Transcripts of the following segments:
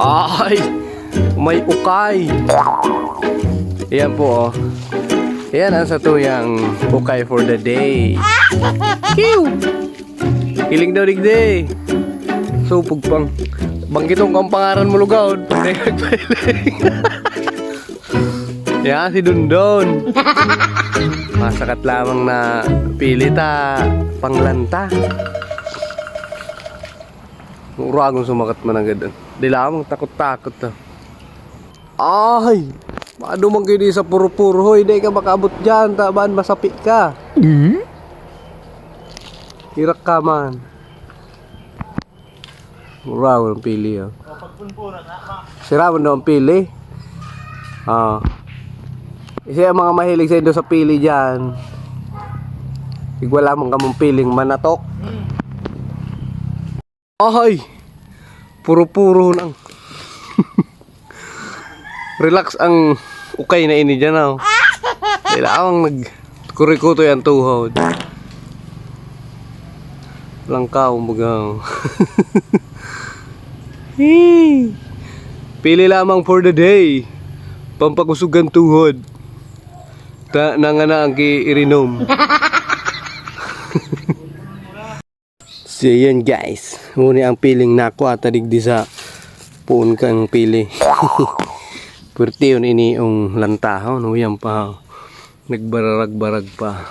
Ay! May ukay! Ayan po oh. Ayan ang satuyang ukay for the day. Kiw! Hiling daw digday. Supog pang. Bangkitong kang pangaran mo lugod. Pwede nagpailing. Yan si Dundon. Masakat lamang na pilita panglanta. Uragong sumakat man agad. Di lamang takot-takot to. Ay! Paano man kayo di sa puro-puro hoy, di ka makabot dyan, tabaan masapi ka. Hirak ka man. Muraw ang pili oh. Sira mo daw ang pili. Ah. Kasi ang mga mahilig sa indo sa pili dyan. Igwala mong kamong piling manatok. Ay! Puro-puro lang. Relax ang ukay na ini dyan oh. Kailangan nag kurikuto yan tuhod. Langkaw bagang. Hey. Pili lamang for the day. Pampakusugan tuhod. Ta nangana ang irinom. so yan guys. Muna ang piling nako at digdi sa puun kang pili. Purti yun ini yung lantahaw. No, yan pa. Nagbararag-barag pa.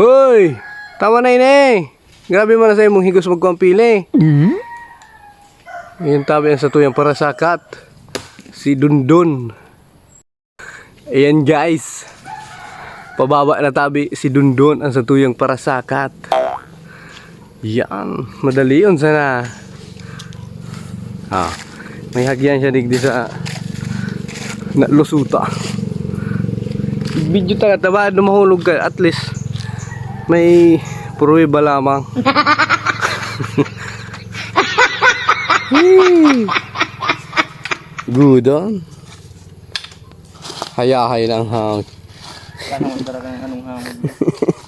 Hoy! Tama na ini! Grabe mo na sa imong higos magkumpili. Mm? Yung tabi yan sa tuyang para sakat. Si Dundun. Ayan guys. Pababa na tabi si Dundun ang sa tuyang para sakat. Yan. Madali yun sana. Ah. May hagyan siya digdi sa na lusuta. Video taga taba na mahulog ka at least may pruweba lamang. Good on. Hayahay lang hang. Tanong talaga ng anong hamon.